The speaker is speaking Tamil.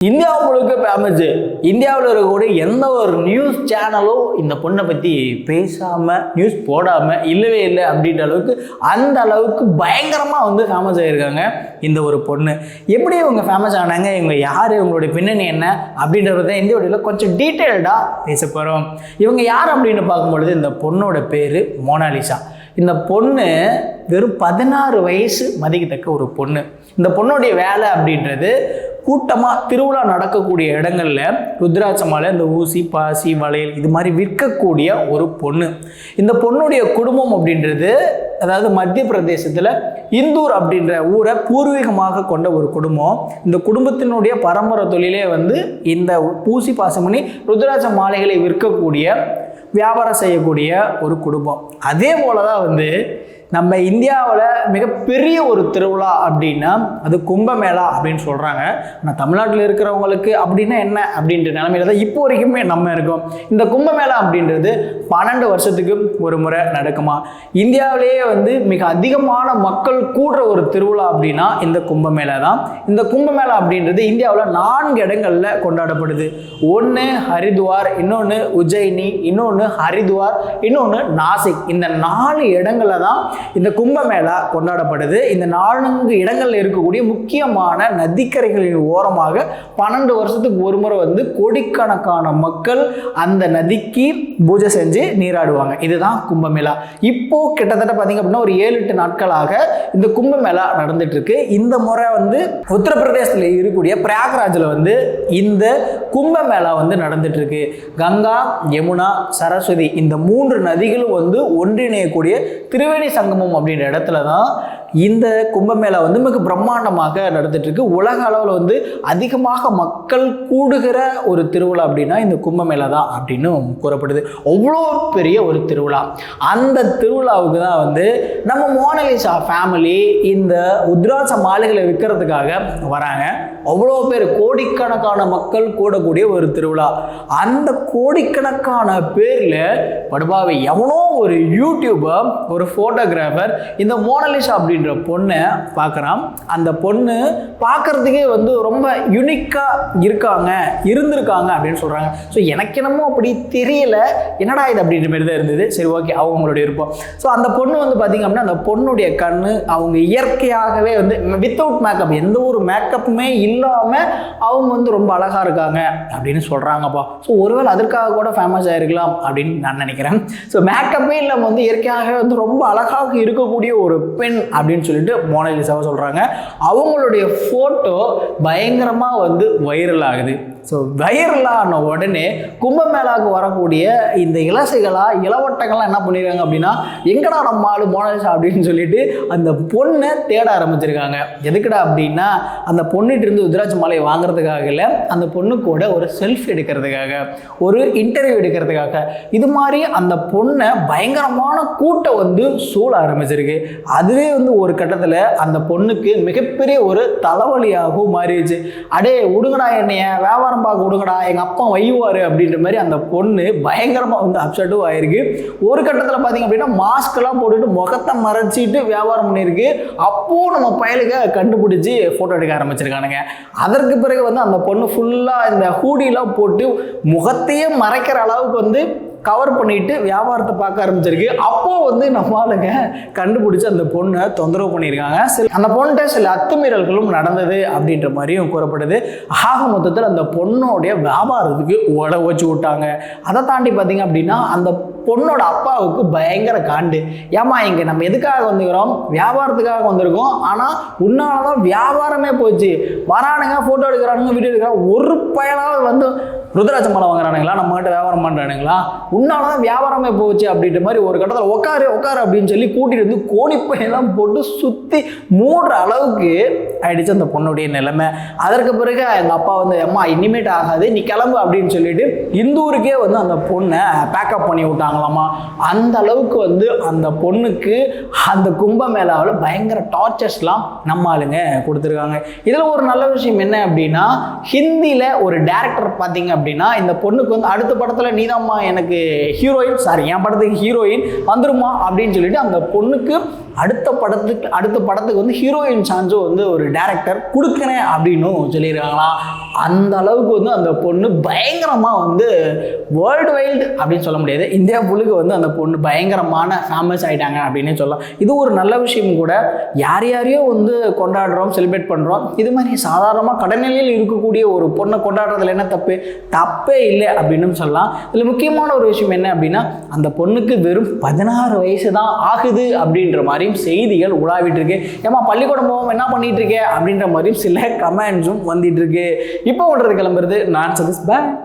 இந்தியா முழுக்க ஃபேமஸ் இந்தியாவில் இருக்கக்கூடிய எந்த ஒரு நியூஸ் சேனலும் இந்த பொண்ணை பற்றி பேசாமல் நியூஸ் போடாமல் இல்லவே இல்லை அப்படின்ற அளவுக்கு அந்த அளவுக்கு பயங்கரமாக வந்து ஃபேமஸ் ஆகியிருக்காங்க இந்த ஒரு பொண்ணு. எப்படி இவங்க ஃபேமஸ் ஆனாங்க? இவங்க யார்? இவங்களுடைய பின்னணி என்ன? அப்படின்றத இந்த வீடியோவில் கொஞ்சம் டீட்டெயில்டாக பேச போகிறோம் இவங்க யார் அப்படின்னு பார்க்கும்பொழுது இந்த பொண்ணோட பேர் மோனாலிசா இந்த பொண்ணு வெறும் பதினாறு வயசு மதிக்கத்தக்க ஒரு பொண்ணு. இந்த பொண்ணுடைய வேலை அப்படின்றது கூட்டமாக திருவிழா நடக்கக்கூடிய இடங்களில் ருத்ராட்ச மாலை இந்த ஊசி பாசி வளையல் இது மாதிரி விற்கக்கூடிய ஒரு பொண்ணு. இந்த பொண்ணுடைய குடும்பம் அப்படின்றது அதாவது மத்திய பிரதேசத்தில் இந்தூர் அப்படின்ற ஊரை பூர்வீகமாக கொண்ட ஒரு குடும்பம். இந்த குடும்பத்தினுடைய பரம்பரை தொழிலே வந்து இந்த பூசி பாசமணி ருத்ராட்ச மாலைகளை விற்கக்கூடிய வியாபாரம் செய்யக்கூடிய ஒரு குடும்பம். அதே போல தான் வந்து நம்ம இந்தியாவில் மிகப்பெரிய ஒரு திருவிழா அப்படின்னா அது கும்பமேளா அப்படின்னு சொல்கிறாங்க ஆனால் தமிழ்நாட்டில் இருக்கிறவங்களுக்கு அப்படின்னா என்ன? அப்படின்ற நிலமையில தான் இப்போ வரைக்குமே நம்ம இருக்கோம். இந்த கும்பமேளா அப்படின்றது பன்னெண்டு வருஷத்துக்கு ஒரு முறை நடக்குமா? இந்தியாவிலேயே வந்து மிக அதிகமான மக்கள் கூடுற ஒரு திருவிழா அப்படின்னா இந்த கும்பமேளா தான். இந்த கும்பமேளா அப்படின்றது இந்தியாவில் நான்கு இடங்களில் கொண்டாடப்படுது. ஒன்று ஹரித்வார் இன்னொன்று உஜ்ஜயினி இன்னொன்று ஹரித்வார் இன்னொன்று நாசிக். இந்த நாலு இடங்களில் தான் இந்த கும்பமேளா கொண்டாடப்படுது. இந்த நான்கு இடங்களில் இருக்கக்கூடிய முக்கியமான நதிக்கரைகளின் ஓரமாக பன்னெண்டு வருஷத்துக்கு ஒரு முறை வந்து கோடிக்கணக்கான மக்கள் அந்த நதிக்கு பூஜை செஞ்சு நீராடுவாங்க. இதுதான் கும்பமேளா. இப்போ கிட்டத்தட்ட பார்த்தீங்க அப்படின்னா ஒரு ஏழு எட்டு நாட்களாக இந்த கும்பமேளா நடந்துட்டு இருக்கு இந்த முறை வந்து உத்தரப்பிரதேசத்தில் இருக்கக்கூடிய பிரயாக்ராஜில் வந்து இந்த கும்பமேளா வந்து நடந்துட்டு இருக்கு கங்கா யமுனா சரஸ்வதி இந்த மூன்று நதிகளும் வந்து ஒன்றிணையக்கூடிய திரிவேணி சங்கமம் அப்படின்ற இடத்துல தான் இந்த கும்பமேளா வந்து மிக பிரம்மாண்டமாக நடந்துட்டு இருக்கு உலக அளவில் வந்து அதிகமாக மக்கள் கூடுகிற ஒரு திருவிழா அப்படின்னா இந்த கும்பமேளா தான் அப்படின்னு கூறப்படுது. அவ்வளோ பெரிய ஒரு திருவிழா. அந்த திருவிழாவுக்கு தான் வந்து நம்ம மோனலிசா ஃபேமிலி இந்த உத்ராச மாலைகளை விற்கிறதுக்காக வராங்க. அவ்வளோ பேர் கோடிக்கணக்கான மக்கள் கூடக்கூடிய ஒரு திருவிழா. அந்த கோடிக்கணக்கான பேரில் படுபாவை எவனோ ஒரு யூடியூபர் ஒரு ஃபோட்டோகிராஃபர் இந்த மோனலிஷா அப்படின்ற பொண்ணை பார்க்குறான் அந்த பொண்ணு பார்க்குறதுக்கே வந்து ரொம்ப யுனிக்காக இருக்காங்க இருந்திருக்காங்க அப்படின்னு சொல்கிறாங்க ஸோ எனக்கு என்னமோ அப்படி தெரியல. என்னடா இது அப்படின்ற மாதிரி தான் இருந்தது. சரி ஓகே அவங்களுடைய விருப்பம். ஸோ அந்த பொண்ணு வந்து பார்த்திங்க அப்படின்னா அந்த பொண்ணுடைய கண் அவங்க இயற்கையாகவே வந்து வித்தவுட் மேக்கப் எந்த ஒரு மேக்கப்புமே இல்லாமல் அவங்க வந்து ரொம்ப அழகாக இருக்காங்க அப்படின்னு சொல்கிறாங்கப்பா ஸோ ஒருவேளை அதற்காக கூட ஃபேமஸ் ஆகிருக்கலாம் அப்படின்னு நான் நினைக்கிறேன். ஸோ மேக்கப்பே இல்லாமல் வந்து இயற்கையாகவே வந்து ரொம்ப அழகாக இருக்கக்கூடிய ஒரு பெண் அப்படின்னு சொல்லிட்டு மோனலிசாவை சொல்கிறாங்க அவங்களுடைய ஃபோட்டோ பயங்கரமாக வந்து வைரல் ஆகுது. ஸோ வைரலான உடனே கும்பமேளாவுக்கு வரக்கூடிய இந்த இலசைகளாக இளவட்டங்கள்லாம் என்ன பண்ணியிருக்காங்க அப்படின்னா எங்கடா நம்ம ஆளு மோனலிசா அப்படின்னு சொல்லிட்டு அந்த பொண்ணை தேட ஆரம்பிச்சிருக்காங்க. எதுக்குடா அப்படின்னா அந்த பொண்ணுகிட்ட இருந்து உத்ராட்ச மாலையை வாங்குறதுக்காக இல்லை அந்த பொண்ணு கூட ஒரு செல்ஃபி எடுக்கிறதுக்காக ஒரு இன்டர்வியூ எடுக்கிறதுக்காக. இது மாதிரி அந்த பொண்ணை பயங்கரமான கூட்டம் வந்து சூழ ஆரம்பிச்சிருக்கு. அதுவே வந்து ஒரு கட்டத்தில் அந்த பொண்ணுக்கு மிகப்பெரிய ஒரு தலைவலியாகவும் மாறிடுச்சு. அடே உடுங்கடா என்னைய வேவா ஆரம்பா கொடுங்கடா எங்கள் அப்பா வைவார் அப்படின்ற மாதிரி அந்த பொண்ணு பயங்கரமாக வந்து அப்செட்டும் ஆயிருக்கு. ஒரு கட்டத்தில் பார்த்தீங்க அப்படின்னா மாஸ்க்லாம் போட்டுட்டு முகத்தை மறைச்சிட்டு வியாபாரம் பண்ணியிருக்கு. அப்போது நம்ம பயலுக்கு கண்டுபிடிச்சி ஃபோட்டோ எடுக்க ஆரம்பிச்சிருக்கானுங்க. அதற்கு பிறகு வந்து அந்த பொண்ணு ஃபுல்லாக இந்த ஹூடிலாம் போட்டு முகத்தையே மறைக்கிற அளவுக்கு வந்து கவர் பண்ணிட்டு வியாபாரத்தை பார்க்க ஆரம்பிச்சிருக்கு. அப்போ வந்து நம்ம ஆளுங்க கண்டுபிடிச்சி அந்த பொண்ணை தொந்தரவு பண்ணியிருக்காங்க. சில அந்த பொண்ணிட்ட சில அத்துமீறல்களும் நடந்தது அப்படின்ற மாதிரியும் கூறப்படுது. ஆக மொத்தத்தில் அந்த பொண்ணோடைய வியாபாரத்துக்கு உழ வச்சு விட்டாங்க. அதை தாண்டி பார்த்தீங்க அப்படின்னா அந்த பொண்ணோட அப்பாவுக்கு பயங்கர காண்டு. ஏமா இங்கே நம்ம எதுக்காக வந்துக்கிறோம் வியாபாரத்துக்காக வந்திருக்கோம். ஆனால் உன்னால தான் வியாபாரமே போச்சு. வரானுங்க ஃபோட்டோ எடுக்கிறானுங்க வீடியோ எடுக்கிறாங்க ஒரு பயனாவது வந்து ருத்ராட்ச மாலை வாங்குறானுங்களா? நம்ம கிட்ட வியாபாரம் பண்ணுறானுங்களா உன்னால தான் வியாபாரமே போச்சு அப்படின்ற மாதிரி ஒரு கட்டத்தில் உட்காரு உட்காரு அப்படின்னு சொல்லி கூட்டிகிட்டு வந்து கோணிப்பையெல்லாம் போட்டு சுற்றி மூடுற அளவுக்கு ஆயிடுச்சு அந்த பொண்ணுடைய நிலைமை. அதற்கு பிறகு எங்கள் அப்பா வந்து அம்மா இனிமேட் ஆகாது. நீ கிளம்பு அப்படின்னு சொல்லிட்டு இந்தூருக்கே வந்து அந்த பொண்ணை பேக்கப் பண்ணி விட்டாங்களாமா அந்த அளவுக்கு வந்து அந்த பொண்ணுக்கு அந்த கும்பமேளாவில் பயங்கர டார்ச்சர்ஸ்லாம் நம்ம ஆளுங்க கொடுத்துருக்காங்க. இதில் ஒரு நல்ல விஷயம் என்ன அப்படின்னா ஹிந்தியில் ஒரு டேரக்டர் பார்த்தீங்க அப்படின்னா இந்த பொண்ணுக்கு வந்து அடுத்த படத்தில் நீதாம்மா எனக்கு ஹீரோயின் சாரி என் படத்துக்கு ஹீரோயின் வந்துருமா அப்படின்னு சொல்லிட்டு அந்த பொண்ணுக்கு அடுத்த படத்துக்கு அடுத்த படத்துக்கு வந்து ஹீரோயின் சான்ஸும் வந்து ஒரு டேரக்டர் கொடுக்குறேன் அப்படின்னும் சொல்லியிருக்காங்களாம் அந்த அளவுக்கு வந்து அந்த பொண்ணு பயங்கரமாக வந்து வேர்ல்டு வைல்டு அப்படின்னு சொல்ல முடியாது இந்தியா புழுக்கு வந்து அந்த பொண்ணு பயங்கரமான ஃபேமஸ் ஆகிட்டாங்க அப்படின்னே சொல்லலாம். இது ஒரு நல்ல விஷயம் கூட. யார் யாரையோ வந்து கொண்டாடுறோம் செலிப்ரேட் பண்ணுறோம் இது மாதிரி சாதாரணமாக கடநிலையில் இருக்கக்கூடிய ஒரு பொண்ணை கொண்டாடுறதுல என்ன தப்பு? தப்பே இல்லை அப்படின்னு சொல்லலாம். இதில் முக்கியமான ஒரு விஷயம் என்ன அப்படின்னா அந்த பொண்ணுக்கு வெறும் பதினாறு வயசு தான் ஆகுது அப்படின்ற மாதிரியும் செய்திகள் உலாவிட்டு இருக்கு. ஏமா பள்ளிக்கூடம் போகாம என்ன பண்ணிட்டு இருக்கே அப்படின்ற மாதிரியும் சில கமெண்ட்ஸும் வந்துட்டு இருக்கு. இப்போ ஒன்றது கிளம்புறது. நான் சதீஷ். பை